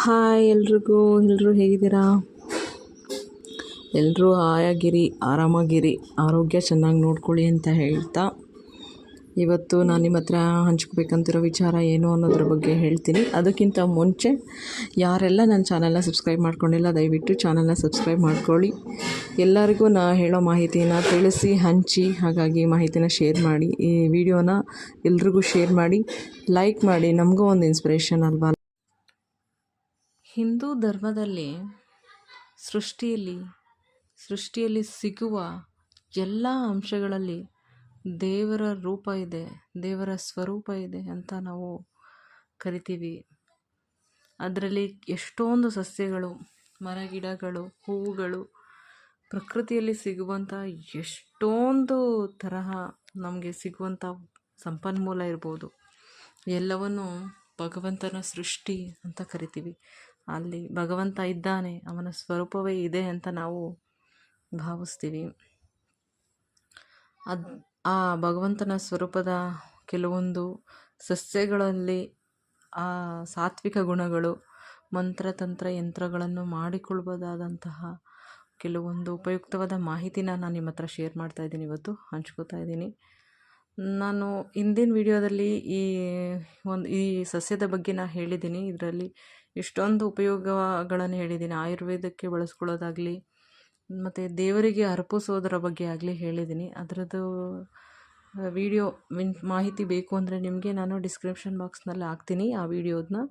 Hi ಎಲ್ರಿಗೂ ಎಲ್ಲರೂ ಹೇಗಿದ್ದೀರಾ? ಎಲ್ಲರೂ ಆಯಾಗಿರಿ ಆರಾಮಾಗಿರಿ, ಆರೋಗ್ಯ ಚೆನ್ನಾಗಿ ನೋಡ್ಕೊಳ್ಳಿ ಅಂತ ಹೇಳ್ತಾ. ಇವತ್ತು ನಾನು ನಿಮ್ಮ ಹತ್ರ ಹಂಚ್ಕೋಬೇಕಂತಿರೋ ವಿಚಾರ ಏನು ಅನ್ನೋದ್ರ ಬಗ್ಗೆ ಹೇಳ್ತೀನಿ. ಅದಕ್ಕಿಂತ ಮುಂಚೆ ಯಾರೆಲ್ಲ ನನ್ನ ಚಾನಲ್ನ ಸಬ್ಸ್ಕ್ರೈಬ್ ಮಾಡ್ಕೊಂಡಿಲ್ಲ, ದಯವಿಟ್ಟು ಚಾನಲ್ನ ಸಬ್ಸ್ಕ್ರೈಬ್ ಮಾಡ್ಕೊಳ್ಳಿ. ಎಲ್ಲರಿಗೂ ನಾ ಹೇಳೋ ಮಾಹಿತಿನ ತಿಳಿಸಿ, ಹಂಚಿ, ಹಾಗಾಗಿ ಮಾಹಿತಿನ ಶೇರ್ ಮಾಡಿ, ಈ ವಿಡಿಯೋನ ಎಲ್ರಿಗೂ ಶೇರ್ ಮಾಡಿ, ಲೈಕ್ ಮಾಡಿ, ನಮಗೂ ಒಂದು ಇನ್ಸ್ಪಿರೇಷನ್ ಅಲ್ವಾ? ಹಿಂದೂ ಧರ್ಮದಲ್ಲಿ ಸೃಷ್ಟಿಯಲ್ಲಿ ಸೃಷ್ಟಿಯಲ್ಲಿ ಸಿಗುವ ಎಲ್ಲ ಅಂಶಗಳಲ್ಲಿ ದೇವರ ರೂಪ ಇದೆ, ದೇವರ ಸ್ವರೂಪ ಇದೆ ಅಂತ ನಾವು ಕರಿತೀವಿ. ಅದರಲ್ಲಿ ಎಷ್ಟೊಂದು ಸಸ್ಯಗಳು, ಮರಗಿಡಗಳು, ಹೂವುಗಳು ಪ್ರಕೃತಿಯಲ್ಲಿ ಸಿಗುವಂಥ ಎಷ್ಟೊಂದು ತರಹ ನಮಗೆ ಸಿಗುವಂಥ ಸಂಪನ್ಮೂಲ ಇರ್ಬೋದು. ಎಲ್ಲವನ್ನು ಭಗವಂತನ ಸೃಷ್ಟಿ ಅಂತ ಕರಿತೀವಿ. ಅಲ್ಲಿ ಭಗವಂತ ಇದ್ದಾನೆ, ಅವನ ಸ್ವರೂಪವೇ ಇದೆ ಅಂತ ನಾವು ಭಾವಿಸ್ತೀವಿ. ಅದು, ಆ ಭಗವಂತನ ಸ್ವರೂಪದ ಕೆಲವೊಂದು ಸಸ್ಯಗಳಲ್ಲಿ ಆ ಸಾತ್ವಿಕ ಗುಣಗಳು ಮಂತ್ರತಂತ್ರ ಯಂತ್ರಗಳನ್ನು ಮಾಡಿಕೊಳ್ಬೋದಾದಂತಹ ಕೆಲವೊಂದು ಉಪಯುಕ್ತವಾದ ಮಾಹಿತಿನ ನಾನು ನಿಮ್ಮ ಹತ್ರ ಶೇರ್ ಮಾಡ್ತಾ ಇದ್ದೀನಿ ಇವತ್ತು, ಹಂಚ್ಕೋತಾ ಇದ್ದೀನಿ. ನಾನು ಹಿಂದಿನ ವಿಡಿಯೋದಲ್ಲಿ ಈ ಒಂದು, ಈ ಸಸ್ಯದ ಬಗ್ಗೆ ನಾನು ಹೇಳಿದ್ದೀನಿ. ಇದರಲ್ಲಿ ಎಷ್ಟೊಂದು ಉಪಯೋಗಗಳನ್ನು ಹೇಳಿದ್ದೀನಿ. ಆಯುರ್ವೇದಕ್ಕೆ ಬಳಸ್ಕೊಳ್ಳೋದಾಗಲಿ, ಮತ್ತು ದೇವರಿಗೆ ಅರ್ಪಿಸೋದರ ಬಗ್ಗೆ ಆಗಲಿ ಹೇಳಿದ್ದೀನಿ. ಅದರದ್ದು ವಿಡಿಯೋ ಮಿನ್ ಮಾಹಿತಿ ಬೇಕು ಅಂದರೆ ನಿಮಗೆ ನಾನು ಡಿಸ್ಕ್ರಿಪ್ಷನ್ ಬಾಕ್ಸ್ನಲ್ಲಿ ಹಾಕ್ತೀನಿ ಆ ವಿಡಿಯೋದನ್ನ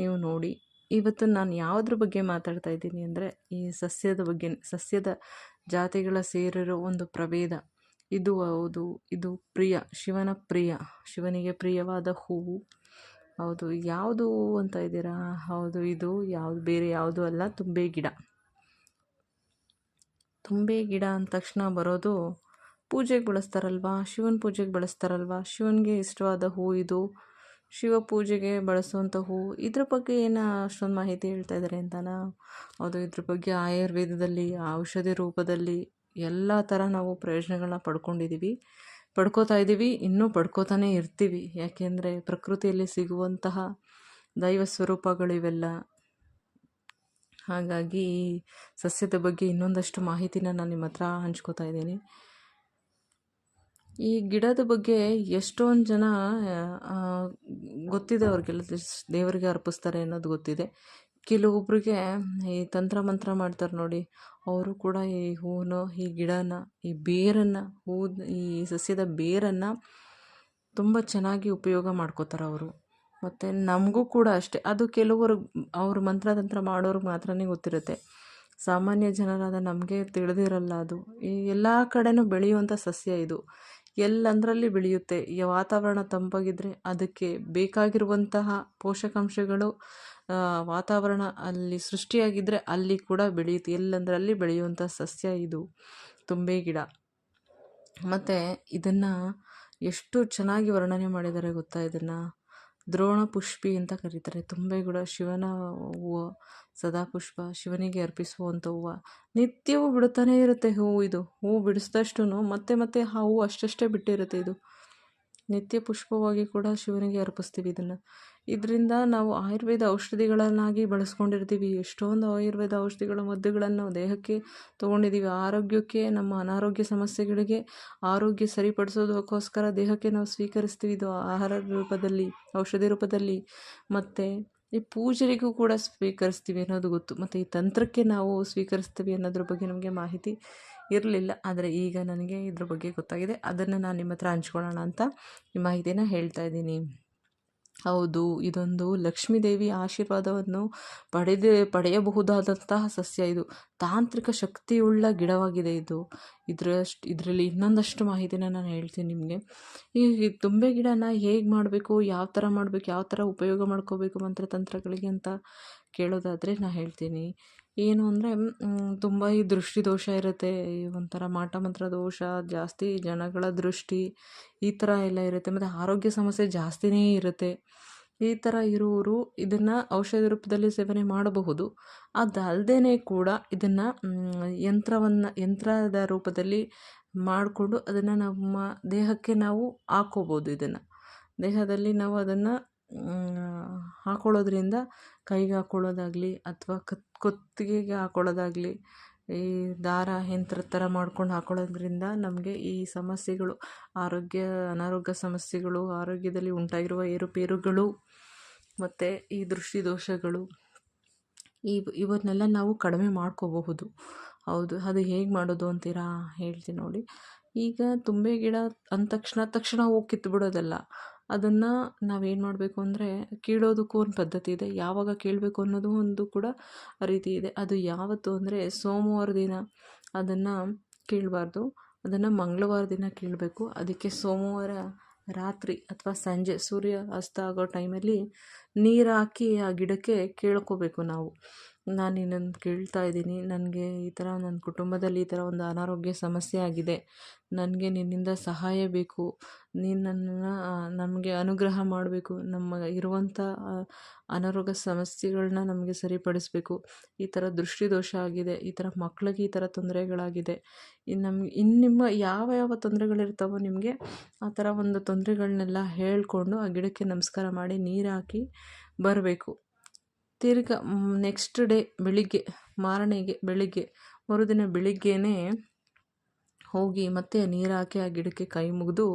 ನೀವು ನೋಡಿ. ಇವತ್ತು ನಾನು ಯಾವುದ್ರ ಬಗ್ಗೆ ಮಾತಾಡ್ತಾ ಇದ್ದೀನಿ ಅಂದರೆ, ಈ ಸಸ್ಯದ ಬಗ್ಗೆ, ಸಸ್ಯದ ಜಾತಿಗಳ ಸೇರಿರೋ ಒಂದು ಪ್ರಭೇದ. ಇದು ಹೌದು, ಇದು ಪ್ರಿಯ, ಶಿವನ ಪ್ರಿಯ, ಶಿವನಿಗೆ ಪ್ರಿಯವಾದ ಹೂವು. ಹೌದು, ಯಾವುದು ಅಂತ ಇದ್ದೀರಾ? ಹೌದು, ಇದು ಯಾವುದು, ಬೇರೆ ಯಾವುದು ಅಲ್ಲ, ತುಂಬೆ ಗಿಡ. ತುಂಬೆ ಗಿಡ ಅಂದ ತಕ್ಷಣ ಬರೋದು ಪೂಜೆಗೆ ಬಳಸ್ತಾರಲ್ವಾ? ಶಿವನ ಪೂಜೆಗೆ ಬಳಸ್ತಾರಲ್ವಾ? ಶಿವನಿಗೆ ಇಷ್ಟವಾದ ಹೂ ಇದು. ಶಿವ ಪೂಜೆಗೆ ಬಳಸುವಂಥ ಹೂ. ಇದ್ರ ಬಗ್ಗೆ ಏನು ಅಷ್ಟೊಂದು ಮಾಹಿತಿ ಹೇಳ್ತಾ ಇದ್ದಾರೆ ಅಂತನಾ? ಹೌದು, ಇದ್ರ ಬಗ್ಗೆ ಆಯುರ್ವೇದದಲ್ಲಿ, ಔಷಧಿ ರೂಪದಲ್ಲಿ ಎಲ್ಲ ಥರ ನಾವು ಪ್ರಯೋಜನಗಳನ್ನ ಪಡ್ಕೊಂಡಿದ್ದೀವಿ ಪಡ್ಕೋತಾ ಇದ್ದೀವಿ, ಇನ್ನೂ ಪಡ್ಕೋತಾನೇ ಇರ್ತೀವಿ. ಯಾಕೆಂದರೆ ಪ್ರಕೃತಿಯಲ್ಲಿ ಸಿಗುವಂತಹ ದೈವ ಸ್ವರೂಪಗಳಿವೆಲ್ಲ. ಹಾಗಾಗಿ ಈ ಸಸ್ಯದ ಬಗ್ಗೆ ಇನ್ನೊಂದಷ್ಟು ಮಾಹಿತಿನ ನಾನು ನಿಮ್ಮ ಹತ್ರ ಹಂಚ್ಕೋತಾ ಇದ್ದೀನಿ. ಈ ಗಿಡದ ಬಗ್ಗೆ ಎಷ್ಟೊಂದು ಜನ ಗೊತ್ತಿದೆ ಅವ್ರಿಗೆಲ್ಲ. ದೇವರಿಗೆ ಅರ್ಪಿಸ್ತಾರೆ ಅನ್ನೋದು ಗೊತ್ತಿದೆ. ಕೆಲವೊಬ್ರಿಗೆ ಈ ತಂತ್ರ ಮಂತ್ರ ಮಾಡ್ತಾರೆ ನೋಡಿ. ಅವರು ಕೂಡ ಈ ಹೂವನ್ನು, ಈ ಗಿಡನ, ಈ ಬೇರನ್ನು ಹೂ ಈ ಸಸ್ಯದ ಬೇರನ್ನು ತುಂಬ ಚೆನ್ನಾಗಿ ಉಪಯೋಗ ಮಾಡ್ಕೋತಾರೆ ಅವರು. ಮತ್ತು ನಮಗೂ ಕೂಡ ಅಷ್ಟೇ. ಅದು ಕೆಲವರು ಅವರು ಮಂತ್ರತಂತ್ರ ಮಾಡೋರಿಗೆ ಮಾತ್ರನೇ ಗೊತ್ತಿರುತ್ತೆ. ಸಾಮಾನ್ಯ ಜನರಾದ ನಮಗೆ ತಿಳಿದಿರಲ್ಲ ಅದು. ಈ ಎಲ್ಲ ಕಡೆಯೂ ಬೆಳೆಯುವಂಥ ಸಸ್ಯ ಇದು. ಎಲ್ಲಂದರಲ್ಲಿ ಬೆಳೆಯುತ್ತೆ. ಈ ವಾತಾವರಣ ತಂಪಾಗಿದ್ದರೆ ಅದಕ್ಕೆ ಬೇಕಾಗಿರುವಂತಹ ಪೋಷಕಾಂಶಗಳು ವಾತಾವರಣ ಅಲ್ಲಿ ಸೃಷ್ಟಿಯಾಗಿದ್ದರೆ ಅಲ್ಲಿ ಕೂಡ ಬೆಳೆಯುತ್ತೆ. ಅಲ್ಲಿ ಬೆಳೆಯುವಂಥ ಸಸ್ಯ ಇದು, ತುಂಬೆ ಗಿಡ. ಮತ್ತು ಇದನ್ನು ಎಷ್ಟು ಚೆನ್ನಾಗಿ ವರ್ಣನೆ ಮಾಡಿದ್ದಾರೆ ಗೊತ್ತಾ ಇದನ್ನು? ದ್ರೋಣ ಪುಷ್ಪಿ ಅಂತ ಕರೀತಾರೆ. ತುಂಬೆ ಗಿಡ, ಶಿವನ ಹೂವು ಸದಾ ಪುಷ್ಪ ಶಿವನಿಗೆ ಅರ್ಪಿಸುವಂಥ ಹೂವು. ನಿತ್ಯವೂ ಬಿಡುತ್ತಾನೇ ಇರುತ್ತೆ ಹೂವು ಇದು. ಹೂವು ಬಿಡಿಸಿದಷ್ಟು ಮತ್ತೆ ಮತ್ತೆ ಆ ಹೂವು ಅಷ್ಟಷ್ಟೇ ಬಿಟ್ಟಿರುತ್ತೆ ಇದು. ನಿತ್ಯ ಪುಷ್ಪವಾಗಿ ಕೂಡ ಶಿವನಿಗೆ ಅರ್ಪಿಸ್ತೀವಿ ಇದನ್ನು. ಇದರಿಂದ ನಾವು ಆಯುರ್ವೇದ ಔಷಧಿಗಳನ್ನಾಗಿ ಬಳಸ್ಕೊಂಡಿರ್ತೀವಿ. ಎಷ್ಟೊಂದು ಆಯುರ್ವೇದ ಔಷಧಿಗಳ ಮದ್ದುಗಳನ್ನು ದೇಹಕ್ಕೆ ತೊಗೊಂಡಿದ್ದೀವಿ ಆರೋಗ್ಯಕ್ಕೆ, ನಮ್ಮ ಅನಾರೋಗ್ಯ ಸಮಸ್ಯೆಗಳಿಗೆ ಆರೋಗ್ಯ ಸರಿಪಡಿಸೋದಕ್ಕೋಸ್ಕರ ದೇಹಕ್ಕೆ ನಾವು ಸ್ವೀಕರಿಸ್ತೀವಿ. ಇದು ಆಹಾರ ರೂಪದಲ್ಲಿ, ಔಷಧಿ ರೂಪದಲ್ಲಿ. ಮತ್ತು ಈ ಪೂಜೆಗೂ ಕೂಡ ಸ್ವೀಕರಿಸ್ತೀವಿ ಅನ್ನೋದು ಗೊತ್ತು. ಮತ್ತು ಈ ತಂತ್ರಕ್ಕೆ ನಾವು ಸ್ವೀಕರಿಸ್ತೀವಿ ಅನ್ನೋದ್ರ ಬಗ್ಗೆ ನಮಗೆ ಮಾಹಿತಿ ಇರಲಿಲ್ಲ. ಆದರೆ ಈಗ ನನಗೆ ಇದ್ರ ಬಗ್ಗೆ ಗೊತ್ತಾಗಿದೆ. ಅದನ್ನು ನಾನು ನಿಮ್ಮ ಹತ್ರ ಹಂಚ್ಕೊಳ್ಳೋಣ ಅಂತ ಈ ಮಾಹಿತಿನ ಹೇಳ್ತಾ ಇದ್ದೀನಿ. ಹೌದು, ಇದೊಂದು ಲಕ್ಷ್ಮೀದೇವಿ ಆಶೀರ್ವಾದವನ್ನು ಪಡೆದೇ, ಪಡೆಯಬಹುದಾದಂತಹ ಸಸ್ಯ ಇದು. ತಾಂತ್ರಿಕ ಶಕ್ತಿಯುಳ್ಳ ಗಿಡವಾಗಿದೆ ಇದು. ಇದರಷ್ಟು, ಇದರಲ್ಲಿ ಇನ್ನೊಂದಷ್ಟು ಮಾಹಿತಿನ ನಾನು ಹೇಳ್ತೀನಿ ನಿಮಗೆ. ಈ ತುಂಬೆ ಗಿಡನ ಹೇಗೆ ಮಾಡಬೇಕು, ಯಾವ ಥರ ಮಾಡಬೇಕು, ಯಾವ ಥರ ಉಪಯೋಗ ಮಾಡ್ಕೋಬೇಕು ಮಂತ್ರತಂತ್ರಗಳಿಗೆ ಅಂತ ಕೇಳೋದಾದರೆ ನಾನು ಹೇಳ್ತೀನಿ. ಏನು ಅಂದರೆ ತುಂಬ ಈ ದೃಷ್ಟಿ ದೋಷ ಇರುತ್ತೆ. ಈ ಒಂಥರ ಮಾಟ ಮಂತ್ರ ದೋಷ, ಜಾಸ್ತಿ ಜನಗಳ ದೃಷ್ಟಿ, ಈ ಥರ ಎಲ್ಲ ಇರುತ್ತೆ. ಮತ್ತು ಆರೋಗ್ಯ ಸಮಸ್ಯೆ ಜಾಸ್ತಿನೇ ಇರುತ್ತೆ. ಈ ಥರ ಇರುವವರು ಇದನ್ನು ಔಷಧ ರೂಪದಲ್ಲಿ ಸೇವನೆ ಮಾಡಬಹುದು. ಅದಲ್ಲದೇ ಕೂಡ ಇದನ್ನು ಯಂತ್ರವನ್ನು, ಯಂತ್ರದ ರೂಪದಲ್ಲಿ ಮಾಡಿಕೊಂಡು ಅದನ್ನು ನಮ್ಮ ದೇಹಕ್ಕೆ ನಾವು ಹಾಕೋಬೋದು ಇದನ್ನು. ದೇಹದಲ್ಲಿ ನಾವು ಅದನ್ನು ಹಾಕೊಳ್ಳೋದ್ರಿಂದ ಕೈಗೆ ಹಾಕೊಳ್ಳೋದಾಗಲಿ ಅಥವಾ ಕತ್ ಕುತ್ತಿಗೆಗೆ ಹಾಕೊಳ್ಳೋದಾಗ್ಲಿ, ಈ ದಾರ ಯಂತ್ರದ ಥರ ಮಾಡ್ಕೊಂಡು ಹಾಕೊಳ್ಳೋದ್ರಿಂದ ನಮಗೆ ಈ ಸಮಸ್ಯೆಗಳು, ಆರೋಗ್ಯ, ಅನಾರೋಗ್ಯ ಸಮಸ್ಯೆಗಳು, ಆರೋಗ್ಯದಲ್ಲಿ ಉಂಟಾಗಿರುವ ಏರುಪೇರುಗಳು ಮತ್ತು ಈ ದೃಷ್ಟಿ ದೋಷಗಳು ಇವ್ ಇವನ್ನೆಲ್ಲ ನಾವು ಕಡಿಮೆ ಮಾಡ್ಕೋಬಹುದು. ಹೌದು, ಅದು ಹೇಗೆ ಮಾಡೋದು ಅಂತೀರಾ? ಹೇಳ್ತೀನಿ ನೋಡಿ. ಈಗ ತುಂಬೆ ಗಿಡ ಅಂದ ತಕ್ಷಣ ತಕ್ಷಣ ಹೋಗಿ ಕಿತ್ಬಿಡೋದಲ್ಲ. ಅದನ್ನು ನಾವೇನು ಮಾಡಬೇಕು ಅಂದರೆ ಕೀಳೋದಕ್ಕೂ ಒಂದು ಪದ್ಧತಿ ಇದೆ. ಯಾವಾಗ ಕೇಳಬೇಕು ಅನ್ನೋದು ಒಂದು ಕೂಡ ರೀತಿ ಇದೆ. ಅದು ಯಾವತ್ತು ಅಂದರೆ ಸೋಮವಾರ ದಿನ ಅದನ್ನು ಕೇಳಬಾರ್ದು. ಅದನ್ನು ಮಂಗಳವಾರ ದಿನ ಕೇಳಬೇಕು. ಅದಕ್ಕೆ ಸೋಮವಾರ ರಾತ್ರಿ ಅಥವಾ ಸಂಜೆ ಸೂರ್ಯ ಅಸ್ತ ಆಗೋ ಟೈಮಲ್ಲಿ ನೀರು ಹಾಕಿ ಆ ಗಿಡಕ್ಕೆ ಕೇಳ್ಕೋಬೇಕು ನಾವು. ನಾನು ನಿನ್ನನ್ನು ಕೇಳ್ತಾ ಇದ್ದೀನಿ. ನನಗೆ ಈ ಥರ ನನ್ನ ಕುಟುಂಬದಲ್ಲಿ ಈ ಥರ ಒಂದು ಅನಾರೋಗ್ಯ ಸಮಸ್ಯೆ ಆಗಿದೆ. ನನಗೆ ನಿನ್ನಿಂದ ಸಹಾಯ ಬೇಕು. ನೀನು ನನ್ನನ್ನು ನಮಗೆ ಅನುಗ್ರಹ ಮಾಡಬೇಕು. ನಮ್ಮ ಇರುವಂಥ ಅನಾರೋಗ್ಯ ಸಮಸ್ಯೆಗಳನ್ನ ನಮಗೆ ಸರಿಪಡಿಸಬೇಕು. ಈ ಥರ ದೃಷ್ಟಿದೋಷ ಆಗಿದೆ. ಈ ಥರ ಮಕ್ಳಿಗೆ ಈ ಥರ ತೊಂದರೆಗಳಾಗಿದೆ. ಇನ್ನು ನಮ್ಗೆ, ಇನ್ನು ನಿಮ್ಮ ಯಾವ ಯಾವ ತೊಂದರೆಗಳಿರ್ತಾವೋ ನಿಮಗೆ ಆ ಥರ ಒಂದು ತೊಂದರೆಗಳನ್ನೆಲ್ಲ ಹೇಳಿಕೊಂಡು ಆ ಗಿಡಕ್ಕೆ ನಮಸ್ಕಾರ ಮಾಡಿ ನೀರು ಹಾಕಿ ಬರಬೇಕು. ತಿರ್ಗಾ ನೆಕ್ಸ್ಟ್ ಡೇ ಬೆಳಿಗ್ಗೆ, ಮಾರನೆಗೆ ಬೆಳಿಗ್ಗೆ, ಮರುದಿನ ಬೆಳಿಗ್ಗೆಯೇ ಹೋಗಿ ಮತ್ತೆ ನೀರು ಹಾಕಿ ಆ ಗಿಡಕ್ಕೆ ಕೈ ಮುಗಿದು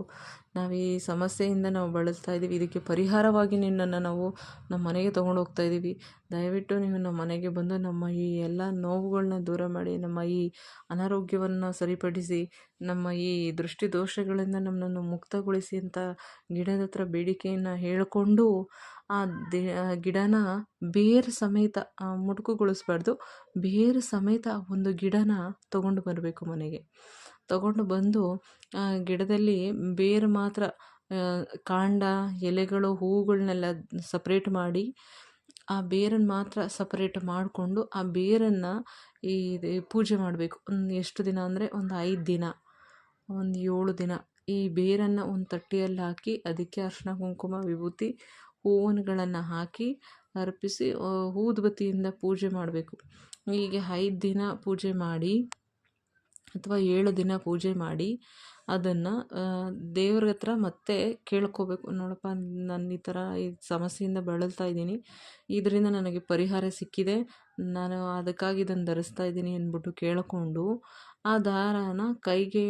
ನಾವು ಈ ಸಮಸ್ಯೆಯಿಂದ ನಾವು ಬಳಲ್ತಾ ಇದ್ದೀವಿ. ಇದಕ್ಕೆ ಪರಿಹಾರವಾಗಿ ನಿನ್ನನ್ನು ನಾವು ನಮ್ಮ ಮನೆಗೆ ತೊಗೊಂಡು ಹೋಗ್ತಾ ಇದ್ದೀವಿ. ದಯವಿಟ್ಟು ನೀವು ನಮ್ಮ ಮನೆಗೆ ಬಂದು ನಮ್ಮ ಈ ಎಲ್ಲ ನೋವುಗಳನ್ನ ದೂರ ಮಾಡಿ, ನಮ್ಮ ಈ ಅನಾರೋಗ್ಯವನ್ನು ಸರಿಪಡಿಸಿ, ನಮ್ಮ ಈ ದೃಷ್ಟಿ ದೋಷಗಳಿಂದ ನಮ್ಮನ್ನು ಮುಕ್ತಗೊಳಿಸಿ ಅಂತ ಗಿಡದ ಹತ್ರ ಬೇಡಿಕೆಯನ್ನು ಹೇಳಿಕೊಂಡು ಆ ದಿ ಗಿಡನ ಬೇರು ಸಮೇತ ಮುಟುಕುಗೊಳಿಸ್ಬಾರ್ದು. ಬೇರು ಸಮೇತ ಒಂದು ಗಿಡನ ತೊಗೊಂಡು ಬರಬೇಕು ಮನೆಗೆ. ತಗೊಂಡು ಬಂದು ಗಿಡದಲ್ಲಿ ಬೇರು ಮಾತ್ರ ಕಾಂಡ, ಎಲೆಗಳು ಹೂವುಗಳನ್ನೆಲ್ಲ ಸಪ್ರೇಟ್ ಮಾಡಿ, ಆ ಬೇರನ್ನು ಮಾತ್ರ ಸಪ್ರೇಟ್ ಮಾಡಿಕೊಂಡು, ಆ ಬೇರನ್ನು ಈ ಪೂಜೆ ಮಾಡಬೇಕು. ಒಂದು ಎಷ್ಟು ದಿನ ಅಂದರೆ ಒಂದು ಐದು ದಿನ, ಒಂದು ಏಳು ದಿನ. ಈ ಬೇರನ್ನು ಒಂದು ತಟ್ಟಿಯಲ್ಲಿ ಹಾಕಿ, ಅದಕ್ಕೆ ಅರಿಶಿನ, ಕುಂಕುಮ, ವಿಭೂತಿ ಹೂವುಗಳನ್ನು ಹಾಕಿ ಅರ್ಪಿಸಿ ಊದುಬತ್ತಿಯಿಂದ ಪೂಜೆ ಮಾಡಬೇಕು. ಹೀಗೆ ಐದು ದಿನ ಪೂಜೆ ಮಾಡಿ ಅಥವಾ ಏಳು ದಿನ ಪೂಜೆ ಮಾಡಿ ಅದನ್ನು ದೇವ್ರ ಹತ್ರ ಮತ್ತೆ ಕೇಳ್ಕೋಬೇಕು. ನೋಡಪ್ಪ, ನಾನು ಈ ಥರ ಈ ಸಮಸ್ಯೆಯಿಂದ ಬಳಲ್ತಾ ಇದ್ದೀನಿ. ಇದರಿಂದ ನನಗೆ ಪರಿಹಾರ ಸಿಕ್ಕಿದೆ. ನಾನು ಅದಕ್ಕಾಗಿ ಇದನ್ನು ಧರಿಸ್ತಾ ಇದ್ದೀನಿ ಅಂದ್ಬಿಟ್ಟು ಕೇಳಿಕೊಂಡು ಆ ದಾರಾನ ಕೈಗೆ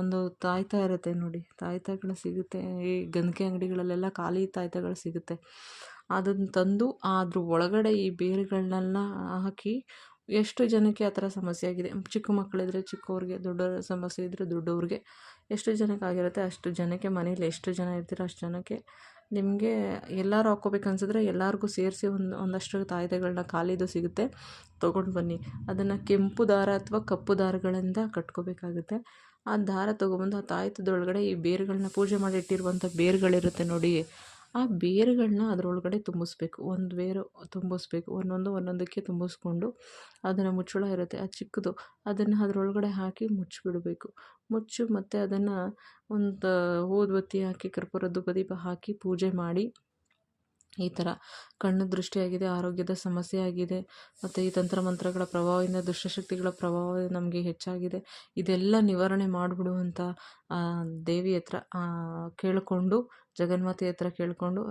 ಒಂದು ತಾಯ್ತ ಇರುತ್ತೆ ನೋಡಿ. ತಾಯ್ತಗಳು ಸಿಗುತ್ತೆ. ಈ ಗಂಧಿಗೆ ಅಂಗಡಿಗಳಲ್ಲೆಲ್ಲ ಖಾಲಿ ತಾಯ್ತಗಳು ಸಿಗುತ್ತೆ. ಅದನ್ನು ತಂದು ಅದ್ರ ಒಳಗಡೆ ಈ ಬೇರುಗಳನ್ನೆಲ್ಲ ಹಾಕಿ ಎಷ್ಟು ಜನಕ್ಕೆ ಆ ಥರ ಸಮಸ್ಯೆ ಆಗಿದೆ. ಚಿಕ್ಕ ಮಕ್ಕಳಿದ್ರೆ ಚಿಕ್ಕವ್ರಿಗೆ, ದೊಡ್ಡವ್ರ ಸಮಸ್ಯೆ ಇದ್ದರೆ ದೊಡ್ಡವ್ರಿಗೆ ಎಷ್ಟು ಜನಕ್ಕೆ ಆಗಿರುತ್ತೆ, ಅಷ್ಟು ಜನಕ್ಕೆ ಮನೇಲಿ ಎಷ್ಟು ಜನ ಇರ್ತೀರೋ, ಅಷ್ಟು ಜನಕ್ಕೆ ನಿಮಗೆ ಎಲ್ಲರೂ ಹಾಕ್ಕೋಬೇಕು ಅನ್ಸಿದ್ರೆ ಎಲ್ಲರಿಗೂ ಸೇರಿಸಿ ಒಂದು, ಒಂದಷ್ಟು ತಾಯ್ದೆಗಳನ್ನ ಖಾಲಿದು ಸಿಗುತ್ತೆ. ತೊಗೊಂಡು ಬನ್ನಿ. ಅದನ್ನು ಕೆಂಪು ದಾರ ಅಥವಾ ಕಪ್ಪು ದಾರಗಳಿಂದ ಕಟ್ಕೋಬೇಕಾಗುತ್ತೆ. ಆ ದಾರ ತೊಗೊಬಂದು ಆ ತಾಯ್ತದೊಳಗಡೆ ಈ ಬೇರುಗಳನ್ನ ಪೂಜೆ ಮಾಡಿ ಇಟ್ಟಿರುವಂಥ ಬೇರುಗಳಿರುತ್ತೆ ನೋಡಿ. ಆ ಬೇರುಗಳನ್ನ ಅದರೊಳಗಡೆ ತುಂಬಿಸ್ಬೇಕು. ಒಂದು ಬೇರು ತುಂಬಿಸ್ಬೇಕು. ಒಂದೊಂದು ಒಂದೊಂದಕ್ಕೆ ತುಂಬಿಸ್ಕೊಂಡು ಅದನ್ನು ಮುಚ್ಚಳ ಇರುತ್ತೆ. ಆ ಚಿಕ್ಕದು ಅದನ್ನು ಅದರೊಳಗಡೆ ಹಾಕಿ ಮುಚ್ಚಿಬಿಡಬೇಕು ಮುಚ್ಚಿ ಮತ್ತು ಅದನ್ನು ಒಂದು ಊದುಬತ್ತಿ ಹಾಕಿ ಕರ್ಪೂರ ಪ್ರದೀಪ ಹಾಕಿ ಪೂಜೆ ಮಾಡಿ ಈ ಥರ ಕಣ್ಣು ದೃಷ್ಟಿಯಾಗಿದೆ, ಆರೋಗ್ಯದ ಸಮಸ್ಯೆ ಆಗಿದೆ ಮತ್ತು ಈ ತಂತ್ರ ಮಂತ್ರಗಳ ಪ್ರಭಾವದಿಂದ, ದುಷ್ಟಶಕ್ತಿಗಳ ಪ್ರಭಾವ ನಮಗೆ ಹೆಚ್ಚಾಗಿದೆ. ಇದೆಲ್ಲ ನಿವಾರಣೆ ಮಾಡಿಬಿಡುವಂಥ ದೇವಿ ಹತ್ರ ಕೇಳಿಕೊಂಡು, ಜಗನ್ಮಾತೆ ಹತ್ರ ಕೇಳಿಕೊಂಡು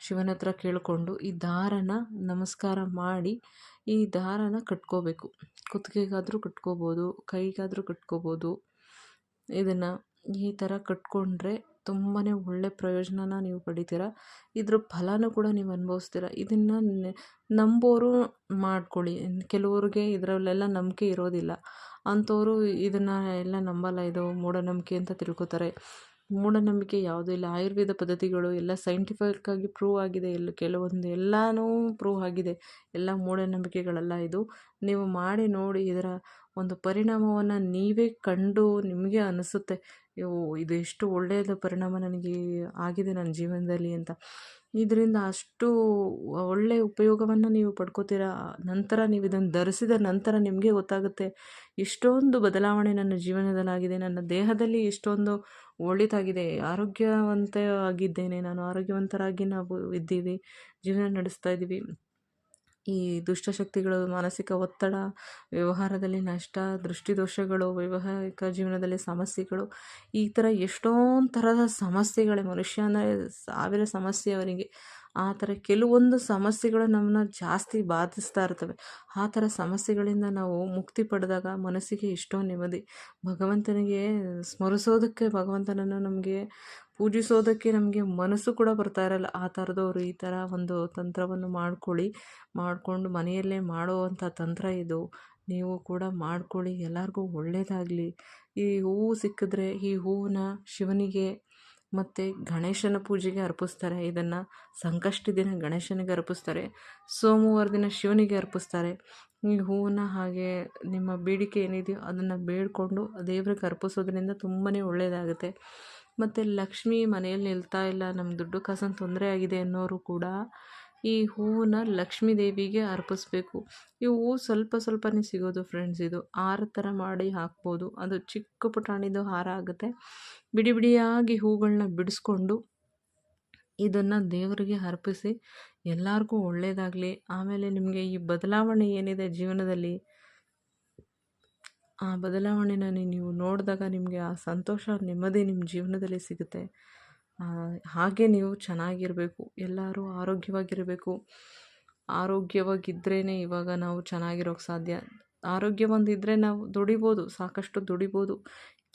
ಶಿವನ ಹತ್ರ ಕೇಳಿಕೊಂಡು ಈ ದಾರನ ನಮಸ್ಕಾರ ಮಾಡಿ ಈ ದಾರನ ಕಟ್ಕೋಬೇಕು. ಕುತ್ತಿಗೆಗಾದರೂ ಕಟ್ಕೋಬೋದು, ಕೈಗಾದರೂ ಕಟ್ಕೋಬೋದು. ಇದನ್ನು ಈ ಥರ ಕಟ್ಕೊಂಡ್ರೆ ತುಂಬಾ ಒಳ್ಳೆ ಪ್ರಯೋಜನನ ನೀವು ಪಡಿತೀರ? ಇದ್ರ ಫಲನೂ ಕೂಡ ನೀವು ಅನುಭವಿಸ್ತೀರ? ಇದನ್ನು ನಂಬೋರು ಮಾಡ್ಕೊಳ್ಳಿ. ಕೆಲವ್ರಿಗೆ ಇದರಲ್ಲೆಲ್ಲ ನಂಬಿಕೆ ಇರೋದಿಲ್ಲ. ಅಂಥವರು ಇದನ್ನು ಎಲ್ಲ ನಂಬಲ್ಲ. ಇದು ಮೂಢನಂಬಿಕೆ ಅಂತ ತಿಳ್ಕೊತಾರೆ. ಮೂಢನಂಬಿಕೆ ಯಾವುದೂ ಇಲ್ಲ. ಆಯುರ್ವೇದ ಪದ್ಧತಿಗಳು ಎಲ್ಲ ಸೈಂಟಿಫಿಕ್ಕಾಗಿ ಪ್ರೂವ್ ಆಗಿದೆ. ಎಲ್ಲ ಕೆಲವೊಂದು ಎಲ್ಲನೂ ಪ್ರೂವ್ ಆಗಿದೆ. ಎಲ್ಲ ಮೂಢನಂಬಿಕೆಗಳೆಲ್ಲ ಇದು. ನೀವು ಮಾಡಿ ನೋಡಿ ಇದರ ಒಂದು ಪರಿಣಾಮವನ್ನು ನೀವೇ ಕಂಡು ನಿಮಗೆ ಅನಿಸುತ್ತೆ. ಇವು ಇದು ಎಷ್ಟು ಒಳ್ಳೆಯದು ಪರಿಣಾಮ ನನಗೆ ಆಗಿದೆ ನನ್ನ ಜೀವನದಲ್ಲಿ ಅಂತ. ಇದರಿಂದ ಅಷ್ಟು ಒಳ್ಳೆಯ ಉಪಯೋಗವನ್ನು ನೀವು ಪಡ್ಕೋತೀರ? ನಂತರ ನೀವು ಇದನ್ನು ಧರಿಸಿದ ನಂತರ ನಿಮಗೆ ಗೊತ್ತಾಗುತ್ತೆ ಎಷ್ಟೊಂದು ಬದಲಾವಣೆ ನನ್ನ ಜೀವನದಲ್ಲಾಗಿದೆ. ನನ್ನ ದೇಹದಲ್ಲಿ ಎಷ್ಟೊಂದು ಒಳಿತಾಗಿದೆ. ಆರೋಗ್ಯವಂತ ಆಗಿದ್ದೇನೆ ನಾನು ಆರೋಗ್ಯವಂತರಾಗಿ ನಾವು ಇದ್ದೀವಿ. ಜೀವನ ನಡೆಸ್ತಾ ಇದ್ದೀವಿ. ಈ ದುಷ್ಟಶಕ್ತಿಗಳು ಮಾನಸಿಕ ಒತ್ತಡ, ವ್ಯವಹಾರದಲ್ಲಿ ನಷ್ಟ, ದೃಷ್ಟಿದೋಷಗಳು, ವೈವಾಹಿಕ ಜೀವನದಲ್ಲಿ ಸಮಸ್ಯೆಗಳು, ಈ ಥರ ಎಷ್ಟೊಂದು ಥರದ ಸಮಸ್ಯೆಗಳೇ ಮನುಷ್ಯ ಅಂದರೆ ಸಾವಿರ ಸಮಸ್ಯೆ ಅವನಿಗೆ ಆ ಥರ ಕೆಲವೊಂದು ಸಮಸ್ಯೆಗಳು ನಮ್ಮನ್ನ ಜಾಸ್ತಿ ಬಾಧಿಸ್ತಾ ಇರ್ತವೆ. ಆ ಥರ ಸಮಸ್ಯೆಗಳಿಂದ ನಾವು ಮುಕ್ತಿ ಪಡೆದಾಗ ಮನಸ್ಸಿಗೆ ಎಷ್ಟೋ ನೆಮ್ಮದಿ. ಭಗವಂತನಿಗೆ ಸ್ಮರಿಸೋದಕ್ಕೆ, ಭಗವಂತನನ್ನು ನಮಗೆ ಪೂಜಿಸೋದಕ್ಕೆ ನಮಗೆ ಮನಸ್ಸು ಕೂಡ ಬರ್ತಾ ಇರಲ್ಲ. ಆ ಥರದವರು ಈ ಥರ ಒಂದು ತಂತ್ರವನ್ನು ಮಾಡ್ಕೊಳ್ಳಿ, ಮಾಡಿಕೊಂಡು ಮನೆಯಲ್ಲೇ ಮಾಡುವಂಥ ತಂತ್ರ ಇದು. ನೀವು ಕೂಡ ಮಾಡ್ಕೊಳ್ಳಿ. ಎಲ್ಲರಿಗೂ ಒಳ್ಳೆಯದಾಗಲಿ ಈ ಹೂವು ಸಿಕ್ಕಿದ್ರೆ ಈ ಹೂವನ್ನ ಶಿವನಿಗೆ ಮತ್ತು ಗಣೇಶನ ಪೂಜೆಗೆ ಅರ್ಪಿಸ್ತಾರೆ. ಇದನ್ನು ಸಂಕಷ್ಟಿ ದಿನ ಗಣೇಶನಿಗೆ ಅರ್ಪಿಸ್ತಾರೆ. ಸೋಮವಾರ ದಿನ ಶಿವನಿಗೆ ಅರ್ಪಿಸ್ತಾರೆ. ಈ ಹೂವನ್ನ ಹಾಗೆ ನಿಮ್ಮ ಬೇಡಿಕೆ ಏನಿದೆಯೋ ಅದನ್ನು ಬೇಡಿಕೊಂಡು ದೇವ್ರಿಗೆ ಅರ್ಪಿಸೋದ್ರಿಂದ ತುಂಬಾ ಒಳ್ಳೆಯದಾಗುತ್ತೆ ಮತ್ತು ಲಕ್ಷ್ಮಿ ಮನೆಯಲ್ಲಿ ನಿಲ್ತಾ ಇಲ್ಲ ನಮ್ಮ ದುಡ್ಡು ಕಾಸನ್ನು ತೊಂದರೆ ಆಗಿದೆ ಅನ್ನೋರು ಕೂಡ ಈ ಹೂವನ್ನ ಲಕ್ಷ್ಮೀ ದೇವಿಗೆ ಅರ್ಪಿಸ್ಬೇಕು. ಈ ಹೂವು ಸ್ವಲ್ಪ ಸ್ವಲ್ಪನೇ ಸಿಗೋದು ಫ್ರೆಂಡ್ಸ್ ಇದು. ಹಾರ ಥರ ಮಾಡಿ ಹಾಕ್ಬೋದು. ಅದು ಚಿಕ್ಕ ಪುಟಾಣಿದು ಹಾರ ಆಗುತ್ತೆ. ಬಿಡಿ ಬಿಡಿಯಾಗಿ ಹೂಗಳನ್ನ ಬಿಡಿಸ್ಕೊಂಡು ಇದನ್ನು ದೇವರಿಗೆ ಅರ್ಪಿಸಿ ಎಲ್ಲರಿಗೂ ಒಳ್ಳೆಯದಾಗಲಿ ಆಮೇಲೆ ನಿಮಗೆ ಈ ಬದಲಾವಣೆ ಏನಿದೆ ಜೀವನದಲ್ಲಿ? ಆ ಬದಲಾವಣೆನ ನೀವು ನೋಡಿದಾಗ ನಿಮಗೆ ಆ ಸಂತೋಷ ನೆಮ್ಮದಿ ನಿಮ್ಮ ಜೀವನದಲ್ಲಿ ಸಿಗುತ್ತೆ. ಹಾಗೆ ನೀವು ಚೆನ್ನಾಗಿರಬೇಕು, ಎಲ್ಲರೂ ಆರೋಗ್ಯವಾಗಿರಬೇಕು. ಆರೋಗ್ಯವಾಗಿದ್ರೇ ಇವಾಗ ನಾವು ಚೆನ್ನಾಗಿರೋಕೆ ಸಾಧ್ಯ. ಆರೋಗ್ಯವಂತಿದ್ದರೆ ನಾವು ದುಡಿಬೋದು, ಸಾಕಷ್ಟು ದುಡಿಬೋದು.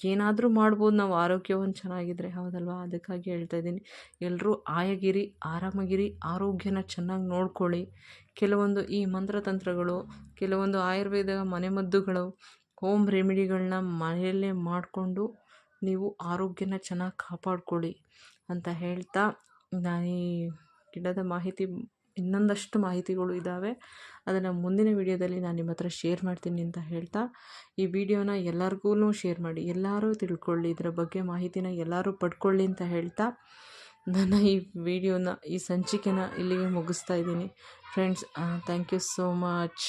ಏನಾದರೂ ಮಾಡ್ಬೋದು, ನಾವು ಆರೋಗ್ಯವಂತ ಚೆನ್ನಾಗಿದ್ದರೆ ಹೌದಲ್ವಾ? ಅದಕ್ಕಾಗಿ ಹೇಳ್ತಾ ಇದ್ದೀನಿ. ಎಲ್ಲರೂ ಆಯಗಿರಿ, ಆರಾಮಾಗಿರಿ, ಆರೋಗ್ಯನ ಚೆನ್ನಾಗಿ ನೋಡ್ಕೊಳ್ಳಿ. ಕೆಲವೊಂದು ಈ ಮಂತ್ರತಂತ್ರಗಳು, ಕೆಲವೊಂದು ಆಯುರ್ವೇದ ಮನೆಮದ್ದುಗಳು, ಹೋಮ್ ರೆಮಿಡಿಗಳನ್ನ ಮನೆಯಲ್ಲೇ ಮಾಡಿಕೊಂಡು ನೀವು ಆರೋಗ್ಯನ ಚೆನ್ನಾಗಿ ಕಾಪಾಡ್ಕೊಳ್ಳಿ. ಅಂತ ಹೇಳ್ತಾ ನಾನು ಈ ಗಿಡದ ಮಾಹಿತಿ, ಇನ್ನೊಂದಷ್ಟು ಮಾಹಿತಿಗಳು ಇದ್ದಾವೆ. ಅದನ್ನು ಮುಂದಿನ ವೀಡಿಯೋದಲ್ಲಿ ನಾನು ನಿಮ್ಮ ಹತ್ರ ಶೇರ್ ಮಾಡ್ತೀನಿ ಅಂತ ಹೇಳ್ತಾ, ಈ ವಿಡಿಯೋನ ಎಲ್ಲರಿಗೂ ಶೇರ್ ಮಾಡಿ. ಎಲ್ಲರೂ ತಿಳ್ಕೊಳ್ಳಿ, ಇದರ ಬಗ್ಗೆ ಮಾಹಿತಿನ ಎಲ್ಲರೂ ಪಡ್ಕೊಳ್ಳಿ ಅಂತ ಹೇಳ್ತಾ, ನನ್ನ ಈ ವಿಡಿಯೋನ, ಈ ಸಂಚಿಕೆನ ಇಲ್ಲಿಗೆ ಮುಗಿಸ್ತಾ ಇದ್ದೀನಿ. Friends thank you so much